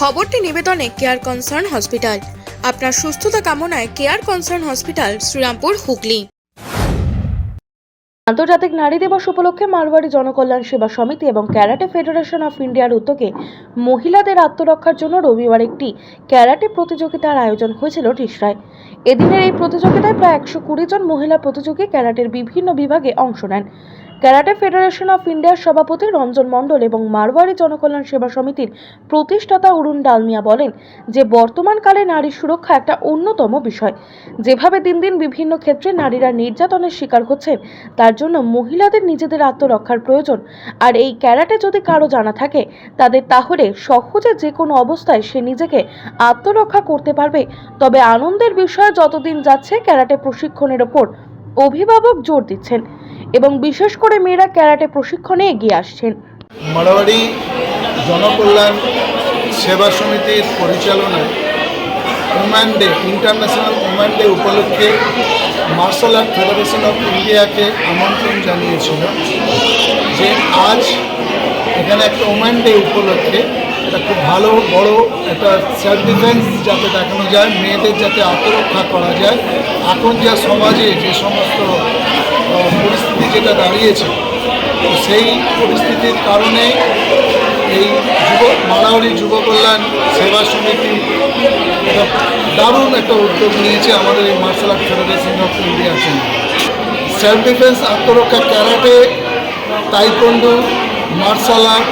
খবরটি নিবেদনে care concern hospital আপনার সুস্থতা কামনায় care concern hospital Serampore, Hooghly. আন্তর্জাতিক নারী দিবস উপলক্ষে মারওয়াড়ি জনকল্যাণ সেবা সমিতি এবং ক্যারাটে ফেডারেশন অফ ইন্ডিয়ার উদ্যোগে মহিলাদের আত্মরক্ষার জন্য রবিবার একটি ক্যারাটে প্রতিযোগিতার আয়োজন হয়েছিল রিসরায় এদিনের এই প্রতিযোগিতায় প্রায় একশো কুড়ি জন মহিলা প্রতিযোগী ক্যারাটের বিভিন্ন বিভাগে অংশ নেন। ক্যারাটে ফেডারেশন অফ ইন্ডিয়ার সভাপতি রঞ্জন মণ্ডল এবং মারওয়াড়ি জনকল্যাণ সেবা সমিতির প্রতিষ্ঠাতা অরুণ ডালমিয়া বলেন যে বর্তমানকালে নারী সুরক্ষা একটা অন্যতম বিষয়। যেভাবে দিন দিন বিভিন্ন ক্ষেত্রে নারীরা নির্যাতনের শিকার হচ্ছেন, তার জন্য মহিলাদের নিজেদের আত্মরক্ষার প্রয়োজন। আর এই ক্যারাটে যদি কারও জানা থাকে, তাদের তাহলে সহজে যে কোনো অবস্থায় সে নিজেকে আত্মরক্ষা করতে পারবে। তবে আনন্দের বিষয় যতদিন যাচ্ছে, ক্যারাটে প্রশিক্ষণের ওপর অভিভাবক জোর দিচ্ছেন। এবং বিশেষ করে মেয়েরা ক্যারাটে প্রশিক্ষণে এগিয়ে আসছেন। মারাবাড়ি জনকল্যাণ সেবা সমিতির পরিচালনায় woman day, international woman day উপলক্ষে মার্শাল আর্ট ফেডারেশন অফ ইন্ডিয়াকে আমন্ত্রণ জানিয়েছিল যে আজ এখানে একটা ওম্যান ডে উপলক্ষে একটা খুব ভালো, বড় একটা সেলফ ডিফেন্স যাতে দেখানো যায়, মেয়েদের যাতে আত্মরক্ষা করা যায়, এখন যা সমাজে যে সমস্ত পরিস্থিতি যেটা দাঁড়িয়েছে সেই পরিস্থিতির কারণে এই যুব মালাউরি যুব কল্যাণ সেবা সমিতি দারুণ একটা উদ্যোগ নিয়েছে আমাদের এই মার্শাল আর্ট ফেডারেশন অফ ইন্ডিয়ার জন্য। সেলফ ডিফেন্স আত্মরক্ষা ক্যারাটে তাইকন্ডু মার্শাল আর্ট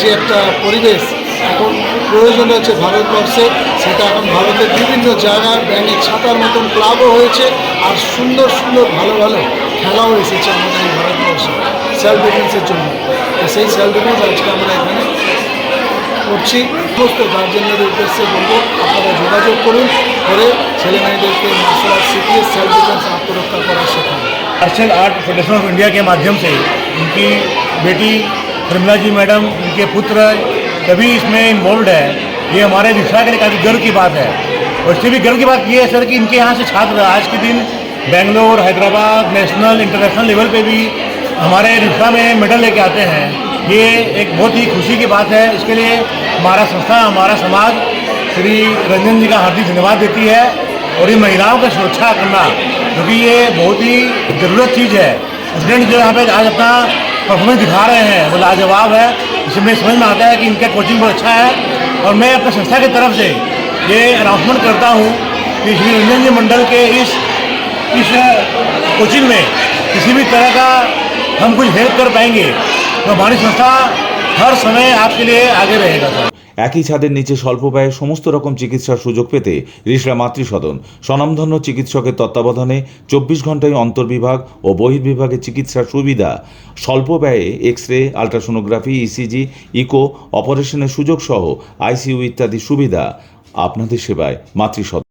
যে একটা পরিবেশ এখন প্রয়োজন হচ্ছে ভারতবর্ষে, সেটা এখন ভারতের বিভিন্ন জায়গায় ব্যাঙের ছাতার মতন ক্লাবও হয়েছে, আর সুন্দর সুন্দর ভালো ভালো খেলাও এসেছে আমাদের এই ভারতবর্ষে সেলফ ডিফেন্সের জন্য তো সেই সেলফ ডিফেন্স আজকে আমরা এখানে করছি সমস্ত গার্জেনদের উদ্দেশ্যে বলবো আপনারা যোগাযোগ করুন করে ছেলে মেয়েদেরকে মার্শাল আর্ট শিখিয়ে সেলফ ডিফেন্স আত্মরক্ষা করা শেখান martial art federation of India के माध्यम से उनकी बेटी प्रमिला जी मैडम उनके पुत्र सभी इसमें इन्वॉल्व है ये हमारे विश्वा के लिए काफ़ी गर्व की बात है और इससे भी गर्व की बात ये है सर कि इनके यहाँ से छात्र आज के दिन Bangalore, Hyderabad, national, international level पे भी हमारे रिश्ता में मेडल लेके आते हैं। ये एक बहुत ही खुशी की बात है। इसके लिए हमारा संस्था, हमारा समाज श्री रंजन जी का हार्दिक धन्यवाद देती है और ये महिलाओं का सुरक्षा करना, क्योंकि ये बहुत ही ज़रूरत चीज़ है। स्टूडेंट जो यहाँ पे आज अपना परफॉर्मेंस दिखा रहे हैं, वो लाजवाब है। इसमें समझ में आता है कि इनका कोचिंग बहुत अच्छा है। और मैं अपने संस्था की तरफ़ से ये अनाउंसमेंट करता हूँ कि श्री रंजन जी मंडल के इस इस कोचिंग में किसी भी तरह का हम कुछ हेल्प कर पाएंगे तो हमारी संस्था हर समय आपके लिए आगे रहेगा सर একই ছাদের নিচে স্বল্প ব্যয়ে সমস্ত রকম চিকিৎসার সুযোগ পেতে রিসরা মাতৃসদন স্বনামধন্য চিকিৎসকের তত্ত্বাবধানে চব্বিশ ঘন্টায় অন্তর্বিভাগ ও বহির্বিভাগে চিকিৎসার সুবিধা স্বল্প ব্যয়ে X ray ultrasonography ECG eco অপারেশনের সুযোগ সহ আইসিইউ ইত্যাদি সুবিধা আপনাদের সেবায় মাতৃসদন